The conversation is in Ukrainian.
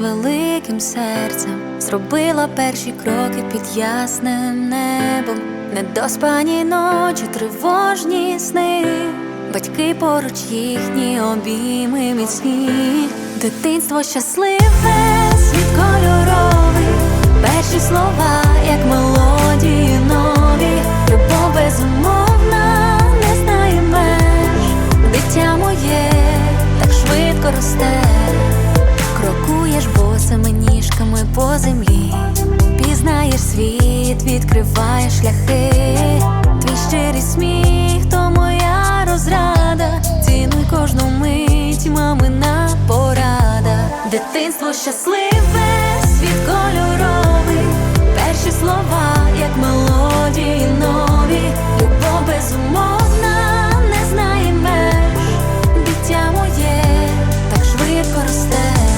великим серцем, зробила перші кроки під ясним небом, недоспані ночі, тривожні сни, батьки поруч їхні обійми міцні, дитинство щасливе, світ кольоровий, перші слова, як мелодії нові, любов безумовна, не знає меж, дитя моє так швидко росте, крокуєш босими ніжками по землі, пізнаєш світ, відкриваєш шляхи, твій щирий сміх, то моя розрада, цінуй кожну мить, мамина порада, дитинство щасливе, світ кольоровий, перші слова, як мелодії нові, любов безумовна, не знає меж, дитя моє так швидко росте.